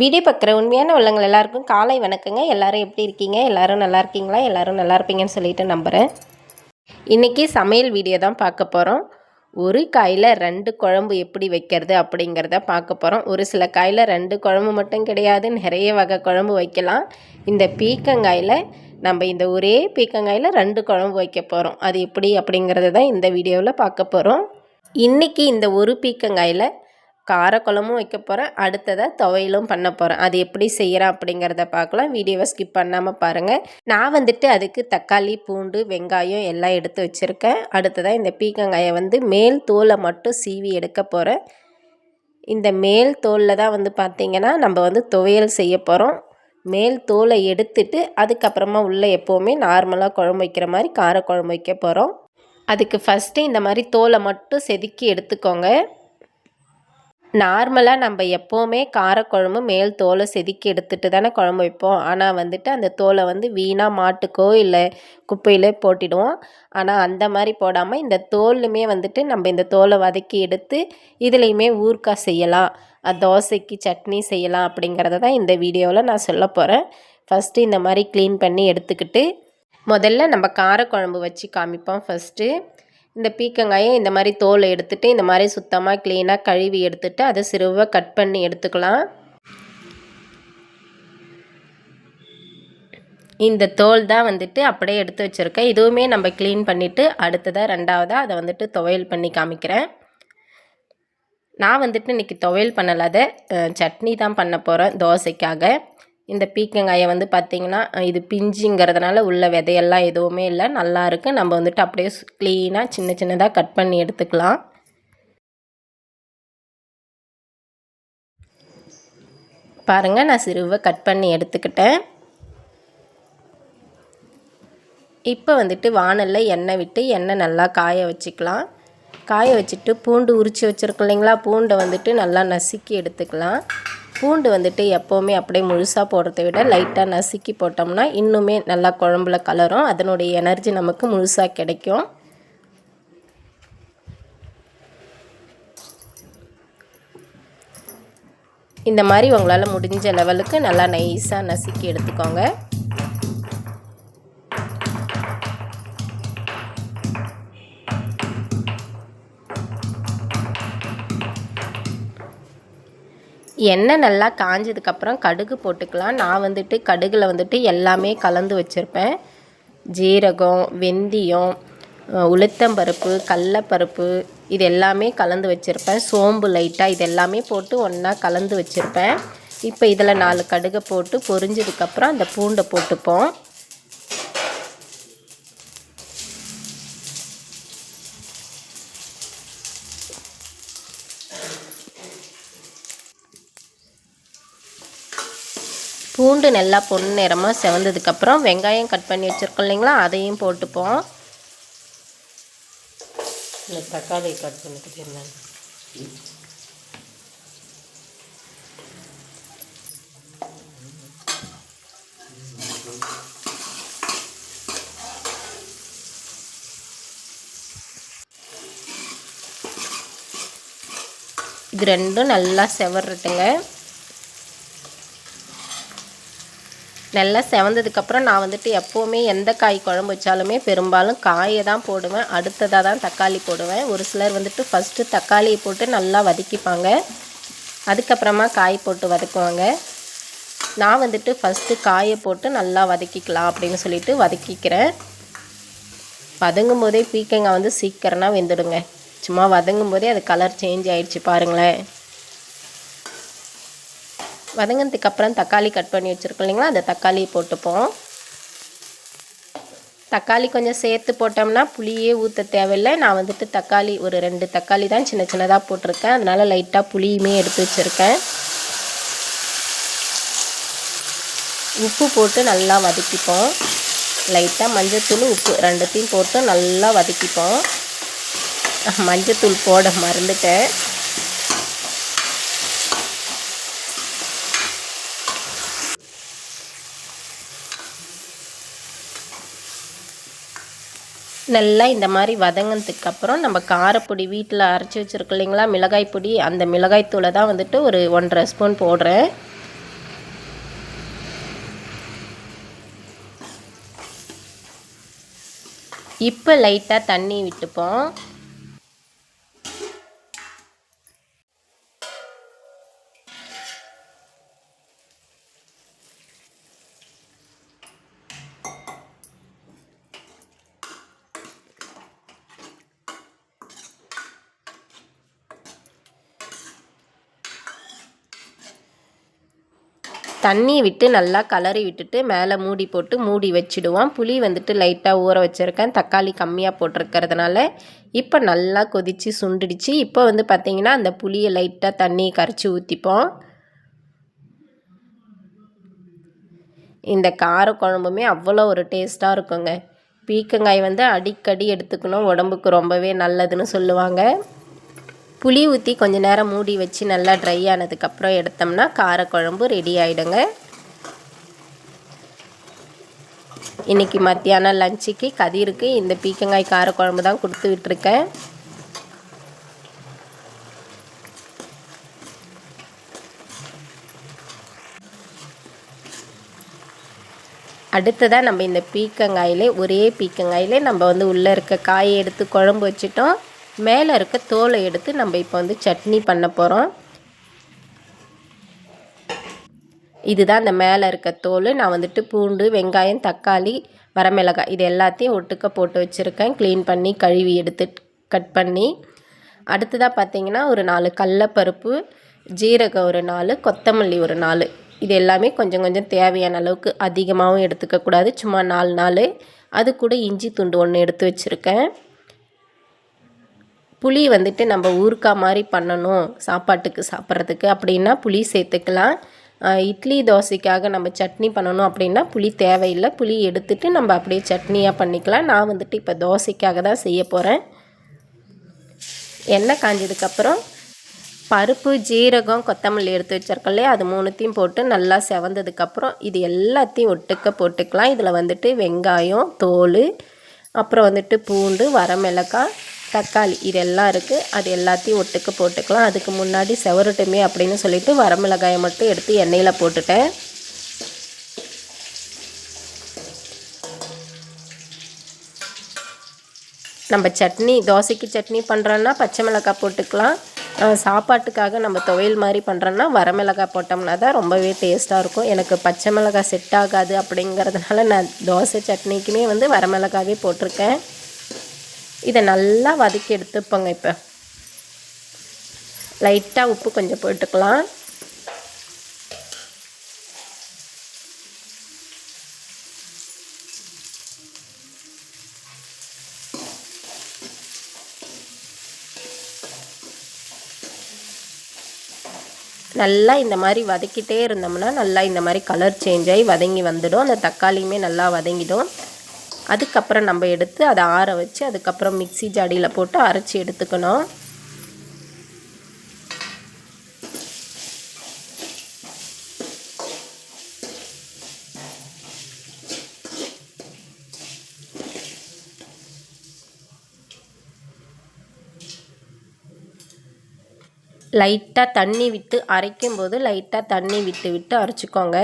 Video பார்க்குற உண்மையான உள்ளங்கள் எல்லாருக்கும் காலை வணக்கங்க. எல்லாரும் எப்படி இருக்கீங்க? எல்லாரும் நல்லா இருக்கீங்களா? எல்லாரும் நல்லா இருப்பீங்கன்னு சொல்லிட்டு நம்புகிறேன் இன்றைக்கி சமையல் வீடியோ தான் பார்க்க போகிறோம் ஒரு காயில் ரெண்டு குழம்பு எப்படி வைக்கிறது அப்படிங்கிறத பார்க்க போகிறோம் ஒரு சில காயில் ரெண்டு குழம்பு மட்டும் கிடையாது. நிறைய வகை குழம்பு வைக்கலாம். இந்த பீக்கங்காயில் நம்ம இந்த ஒரே பீக்கங்காயில் ரெண்டு குழம்பு வைக்க போகிறோம் அது எப்படி அப்படிங்கிறத தான் இந்த வீடியோவில் பார்க்க போகிறோம் இன்றைக்கி இந்த ஒரு பீக்கங்காயில் காரக்குழம்பும் வைக்க போகிறேன் அடுத்ததாக துவையலும் பண்ண போகிறேன் அது எப்படி செய்கிறேன் அப்படிங்கிறத பார்க்கலாம். வீடியோவை ஸ்கிப் பண்ணாமல் பாருங்கள் நான் வந்துட்டு அதுக்கு தக்காளி பூண்டு வெங்காயம் எல்லாம் எடுத்து வச்சுருக்கேன். அடுத்ததாக இந்த பீக்கங்காயை வந்து மேல் தோலை மட்டும் சீவி எடுக்க போகிறேன் இந்த மேல் தோலில் தான் வந்து பார்த்திங்கன்னா நம்ம வந்து துவையல் செய்ய போகிறோம் மேல் தோலை எடுத்துட்டு அதுக்கப்புறமா உள்ளே எப்போவுமே நார்மலாக குழம்பு வைக்கிற மாதிரி காரக்குழம்பு வைக்க போகிறோம் அதுக்கு ஃபஸ்ட்டு இந்த மாதிரி தோலை மட்டும் செதுக்கி எடுத்துக்கோங்க. நார்மலாக நம்ம எப்போவுமே காரக்குழம்பு மேல் தோலை செதுக்கி எடுத்துகிட்டு தானே குழம்பு வைப்போம். ஆனால் வந்துட்டு அந்த தோலை வந்து வீணாக மாட்டுக்கோ இல்லை குப்பையிலே போட்டிடுவோம். ஆனால் அந்த மாதிரி போடாமல் இந்த தோலுமே வந்துட்டு நம்ம இந்த தோலை வதக்கி எடுத்து இதுலேயுமே ஊறுக்காய் செய்யலாம். தோசைக்கு சட்னி செய்யலாம் அப்படிங்கிறத தான் இந்த வீடியோவில் நான் சொல்ல போகிறேன் ஃபஸ்ட்டு இந்த மாதிரி க்ளீன் பண்ணி எடுத்துக்கிட்டு முதல்ல நம்ம காரக்குழம்பு வச்சு காமிப்போம் ஃபஸ்ட்டு இந்த பீக்கங்காயை இந்த மாதிரி தோலை எடுத்துகிட்டு இந்த மாதிரி சுத்தமாக க்ளீனாக கழுவி எடுத்துகிட்டு அதை சிறுவாக கட் பண்ணி எடுத்துக்கலாம். இந்த தோல் தான் வந்துட்டு அப்படியே எடுத்து வச்சுருக்கேன். இதுவுமே நம்ம க்ளீன் பண்ணிவிட்டு அடுத்ததாக ரெண்டாவதாக அதை வந்துட்டு துவையல் பண்ணி காமிக்கிறேன். நான் வந்துட்டு இன்றைக்கி துவையல் பண்ணலை. அதை சட்னி தான் பண்ண போகிறேன் தோசைக்காக. இந்த பீக்கங்காயை வந்து பார்த்திங்கன்னா இது பிஞ்சுங்கிறதுனால உள்ள விதையெல்லாம் எதுவுமே இல்லை. நல்லா இருக்குது நம்ம வந்துட்டு அப்படியே க்ளீனாக சின்ன சின்னதாக கட் பண்ணி எடுத்துக்கலாம். பாருங்கள் நான் சிறுவை கட் பண்ணி எடுத்துக்கிட்டேன். இப்போ வந்துட்டு வானலில் எண்ணெய் விட்டு எண்ணெய் நல்லா காய வச்சுக்கலாம். காய வச்சுட்டு பூண்டு உரித்து வச்சுருக்கோம் இல்லைங்களா? பூண்டை வந்துட்டு நல்லா நசுக்கி எடுத்துக்கலாம். பூண்டு வந்துட்டு எப்போவுமே அப்படியே முழுசாக போடுறத விட லைட்டாக நசுக்கி போட்டோம்னா இன்னுமே நல்லா குழம்புல கலரும். அதனுடைய எனர்ஜி நமக்கு முழுசாக கிடைக்கும். இந்த மாதிரி உங்களால் முடிஞ்ச லெவலுக்கு நல்லா நைஸாக நசுக்கி எடுத்துக்கோங்க. எண்ணெய் நல்லா காஞ்சதுக்கப்புறம் கடுகு போட்டுக்கலாம். நான் வந்துட்டு கடுகில் வந்துட்டு எல்லாமே கலந்து வச்சுருப்பேன். ஜீரகம் வெந்தயம் உளுத்தம்பருப்பு கடலப்பருப்பு இது எல்லாமே கலந்து வச்சுருப்பேன். சோம்பு லைட்டாக இது எல்லாமே போட்டு ஒன்றா கலந்து வச்சுருப்பேன். இப்போ இதில் நாலு கடுகை போட்டு பொரிஞ்சதுக்கப்புறம் அந்த பூண்டை போட்டுப்போம். பூண்டு நல்லா பொன் நிறமாக செவந்ததுக்கப்புறம் வெங்காயம் கட் பண்ணி வச்சுருக்கோம் இல்லைங்களா? அதையும் போட்டுப்போம். தக்காளி கட் இருந்தேன் இது ரெண்டும் நல்லா செவறட்டுங்க நல்லா செவந்ததுக்கப்புறம் நான் வந்துட்டு எப்போவுமே எந்த காய் குழம்பு வச்சாலுமே பெரும்பாலும் காயை தான் போடுவேன். அடுத்ததாக தான் தக்காளி போடுவேன். ஒரு சிலர் வந்துட்டு ஃபஸ்ட்டு தக்காளியை போட்டு நல்லா வதக்கிப்பாங்க. அதுக்கப்புறமா காய் போட்டு வதக்குவாங்க. நான் வந்துட்டு ஃபஸ்ட்டு காயை போட்டு நல்லா வதக்கிக்கலாம் அப்படின்னு சொல்லிட்டு வதக்கிக்கிறேன். வதங்கும் போதே பீக்கங்காய் வந்து சீக்கிரமாக வெந்துடுங்க. சும்மா வதங்கும் போதே அது கலர் சேஞ்ச் ஆகிடுச்சு பாருங்களேன். வதங்கினதுக்கு அப்புறம் தக்காளி கட் பண்ணி வச்சுருக்கோம் இல்லைங்களா? அந்த தக்காளி போட்டுப்போம். தக்காளி கொஞ்சம் சேர்த்து போட்டோம்னா புளியே ஊற்ற தேவையில்லை. நான் வந்துட்டு தக்காளி ஒரு ரெண்டு தக்காளி தான் சின்ன சின்னதாக போட்டிருக்கேன். அதனால் லைட்டாக புளியுமே எடுத்து வச்சுருக்கேன். உப்பு போட்டு நல்லா வதக்கிப்போம். லைட்டாக மஞ்சத்தூள் உப்பு ரெண்டுத்தையும் போட்டு நல்லா வதக்கிப்போம். மஞ்சத்தூள் போட மறந்துட்டேன். நல்லா இந்த மாதிரி வதங்கினதுக்கப்புறம் நம்ம காரப்பொடி வீட்டில் அரைச்சி வச்சுருக்கோம் இல்லைங்களா? மிளகாய் பொடி. அந்த மிளகாய்த்தூளை தான் வந்துட்டு ஒரு ஒன்றரை ஸ்பூன் போடுறேன். இப்போ லைட்டாக தண்ணி விட்டுப்போம். தண்ணி விட்டு நல்லா கலரி விட்டுட்டு மேலே மூடி போட்டு மூடி வச்சிடுவோம் புளி வந்துட்டு லைட்டாக ஊற வச்சுருக்கேன். தக்காளி கம்மியாக போட்டிருக்கிறதுனால இப்போ நல்லா கொதித்து சுண்டுடிச்சு. இப்போ வந்து பார்த்திங்கன்னா அந்த புளியை லைட்டாக தண்ணி கரைச்சி ஊற்றிப்போம் இந்த கார குழம்புமே அவ்வளோ ஒரு டேஸ்ட்டாக இருக்குங்க. பீக்கங்காய் வந்து அடிக்கடி எடுத்துக்கணும். உடம்புக்கு ரொம்பவே நல்லதுன்னு சொல்லுவாங்க. புளி ஊற்றி கொஞ்ச நேரம் மூடி வச்சு நல்லா ட்ரை ஆனதுக்கப்புறம் எடுத்தோம்னா காரக்குழம்பு ரெடி ஆகிடுங்க இன்றைக்கி மத்தியானம் லஞ்சுக்கு கதிருக்கு இந்த பீக்கங்காய் காரக்குழம்பு தான் கொடுத்து விட்டுருக்கேன். அடுத்ததாக நம்ம இந்த பீக்கங்காயிலே ஒரே பீக்கங்காயிலே நம்ம வந்து உள்ளே இருக்க காயை எடுத்து குழம்பு வச்சுட்டோம். மேலே இருக்க தோலை எடுத்து நம்ம இப்போ வந்து சட்னி பண்ண போகிறோம் இதுதான் அந்த மேலே இருக்க தோல். நான் வந்துட்டு பூண்டு வெங்காயம் தக்காளி வரமிளகாய் இது எல்லாத்தையும் ஒட்டுக்க போட்டு வச்சுருக்கேன். க்ளீன் பண்ணி கழுவி எடுத்து கட் பண்ணி. அடுத்ததாக பார்த்தீங்கன்னா ஒரு நாலு கடலப்பருப்பு ஜீரகம் ஒரு நாலு கொத்தமல்லி ஒரு நாலு. இது எல்லாமே கொஞ்சம் கொஞ்சம் தேவையான அளவுக்கு அதிகமாகவும் எடுத்துக்கக்கூடாது சும்மா நாலு நாள் அது கூட இஞ்சி துண்டு ஒன்று எடுத்து வச்சுருக்கேன். புளி வந்துட்டு நம்ம ஊறுக்காய் மாதிரி பண்ணணும் சாப்பாட்டுக்கு சாப்பிட்றதுக்கு. அப்படின்னா புளி சேர்த்துக்கலாம். இட்லி தோசைக்காக நம்ம சட்னி பண்ணணும் அப்படின்னா புளி தேவையில்லை. புளி எடுத்துட்டு நம்ம அப்படியே சட்னியாக பண்ணிக்கலாம். நான் வந்துட்டு இப்போ தோசைக்காக தான் செய்ய போகிறேன் எண்ணெய் காஞ்சதுக்கப்புறம் பருப்பு ஜீரகம் கொத்தமல்லி எடுத்து வச்சிருக்கோம் இல்லையா? அது மூணுத்தையும் போட்டு நல்லா செவந்ததுக்கப்புறம் இது எல்லாத்தையும் ஒட்டுக்க போட்டுக்கலாம். இதில் வந்துட்டு வெங்காயம் தோல் அப்புறம் வந்துட்டு பூண்டு வரமிளகாய் தக்காளி இதெல்லாம் இருக்குது அது எல்லாத்தையும் ஒட்டுக்க போட்டுக்கலாம். அதுக்கு முன்னாடி செவரட்டுமே அப்படின்னு சொல்லிட்டு வரமிளகாயை மட்டும் எடுத்து எண்ணெயில் போட்டுட்டேன். நம்ம சட்னி தோசைக்கு சட்னி பண்ணுறோன்னா பச்சை மிளகாய் போட்டுக்கலாம். சாப்பாட்டுக்காக நம்ம துவையல் மாதிரி பண்ணுறோன்னா வரமிளகாய் போட்டோம்னா தான் ரொம்பவே டேஸ்ட்டாக இருக்கும். எனக்கு பச்சை மிளகாய் செட் ஆகாது அப்படிங்கிறதுனால நான் தோசை சட்னிக்குமே வந்து வரமிளகாவே போட்டிருக்கேன். இதை நல்லா வதக்கி எடுத்துப்போங்க இப்போ. லைட்டாக உப்பு கொஞ்சம் போட்டுக்கலாம். நல்லா இந்த மாதிரி வதக்கிட்டே இருந்தோம்னா நல்லா இந்த மாதிரி கலர் சேஞ்ச் ஆகி வதங்கி வந்துடும். அந்த தக்காளியுமே நல்லா வதங்கிடும். அதுக்கப்புறம் நம்ம எடுத்து அதை ஆற வச்சு அதுக்கப்புறம் மிக்ஸி ஜாடியில் போட்டு அரைச்சி எடுத்துக்கணும். லைட்டாக தண்ணி விட்டு அரைக்கும் போது லைட்டாக தண்ணி விட்டு விட்டு அரைச்சிக்கோங்க.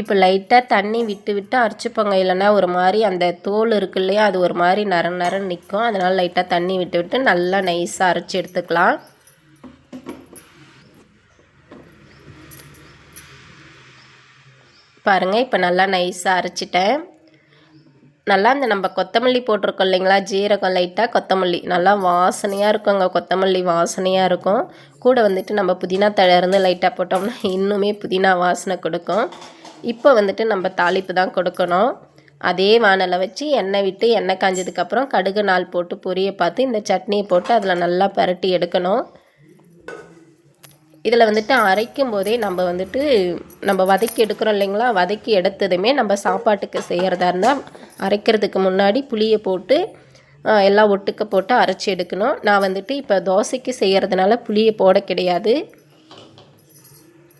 இப்போ லைட்டாக தண்ணி விட்டு விட்டு அரைச்சிப்போங்க. இல்லைன்னா ஒரு மாதிரி அந்த தோல் இருக்கு இல்லையா அது ஒரு மாதிரி நர நரன்னு நிற்கும் அதனால் லைட்டாக தண்ணி விட்டு விட்டு நல்லா நைஸாக அரைச்சி எடுத்துக்கலாம். பாருங்கள் இப்போ நல்லா நைஸாக அரைச்சிட்டேன். நல்லா இந்த நம்ம கொத்தமல்லி போட்டிருக்கோம் இல்லைங்களா ஜீரகம் லைட்டாக கொத்தமல்லி. நல்லா வாசனையாக இருக்குங்க கொத்தமல்லி வாசனையாக இருக்கும். கூட வந்துட்டு நம்ம புதினா தழை இருந்து லைட்டாக போட்டோம்னா இன்னுமே புதினா வாசனை கொடுக்கும். இப்போ வந்துட்டு நம்ம தாளிப்பு தான் கொடுக்கணும். அதே வானலை வச்சு எண்ணெய் விட்டு எண்ணெய் காஞ்சதுக்கப்புறம் கடுகு நாள் போட்டு பொரிய பார்த்து இந்த சட்னியை போட்டு அதில் நல்லா பரட்டி எடுக்கணும். இதில் வந்துட்டு அரைக்கும் போதே நம்ம வந்துட்டு நம்ம வதக்கி எடுக்கிறோம் இல்லைங்களா? வதக்கி எடுத்ததுமே நம்ம சாப்பாட்டுக்கு செய்கிறதா இருந்தால் அரைக்கிறதுக்கு முன்னாடி புளியை போட்டு எல்லாம் ஒட்டுக்க போட்டு அரைச்சி எடுக்கணும். நான் வந்துட்டு இப்போ தோசைக்கு செய்கிறதுனால புளியை போட கிடையாது.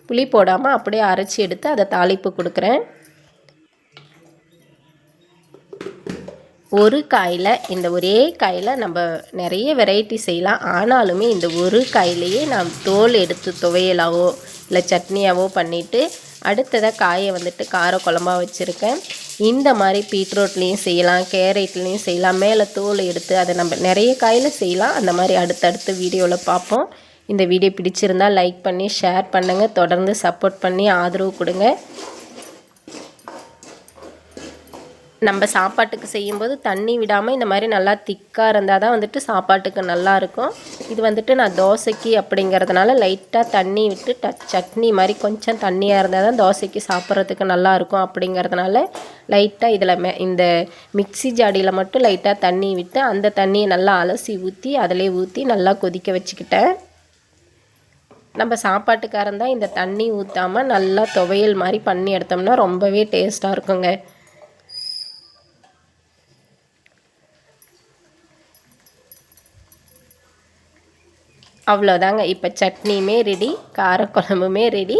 புளி போடாமல் அப்படியே அரைச்சி எடுத்து அதை தாளிப்பு கொடுக்குறேன். ஒரு காயில் இந்த ஒரே காயில் நம்ம நிறைய வெரைட்டி செய்யலாம். ஆனாலுமே இந்த ஒரு காயிலையே நான் தோல் எடுத்து துவையலாவோ இல்லை சட்னியாவோ பண்ணிவிட்டு அடுத்ததாக காயை வந்துட்டு கார குழம்பாக வச்சுருக்கேன். இந்த மாதிரி பீட்ரூட்லேயும் செய்யலாம் கேரட்லேயும் செய்யலாம். மேலே தோல் எடுத்து அதை நம்ம நிறைய காயில் செய்யலாம். அந்த மாதிரி அடுத்தடுத்து வீடியோவில் பார்ப்போம். இந்த வீடியோ பிடிச்சிருந்தால் லைக் பண்ணி ஷேர் பண்ணுங்கள் தொடர்ந்து சப்போர்ட் பண்ணி ஆதரவு கொடுங்க. நம்ம சாப்பாட்டுக்கு செய்யும்போது தண்ணி விடாமல் இந்த மாதிரி நல்லா திக்காக இருந்தால் தான் வந்துட்டு சாப்பாட்டுக்கு நல்லாயிருக்கும் இது வந்துட்டு நான் தோசைக்கு அப்படிங்கிறதுனால லைட்டாக தண்ணி விட்டு ட சட்னி மாதிரி கொஞ்சம் தண்ணியாக இருந்தால் தான் தோசைக்கு சாப்பிட்றதுக்கு நல்லாயிருக்கும் அப்படிங்கிறதுனால லைட்டாக இதில் மே இந்த மிக்ஸி ஜாடியில் மட்டும் லைட்டாக தண்ணி விட்டு அந்த தண்ணியை நல்லா அலசி ஊற்றி அதிலே ஊற்றி நல்லா கொதிக்க வச்சுக்கிட்டேன். நம்ம சாப்பாட்டுக்காரன் தான் இந்த தண்ணி ஊற்றாமல் நல்லா துவையல் மாதிரி பண்ணி எடுத்தோம்னா ரொம்பவே டேஸ்ட்டாக இருக்குங்க. அவ்வளோதாங்க இப்போ சட்னியுமே ரெடி காரக்குழம்புமே ரெடி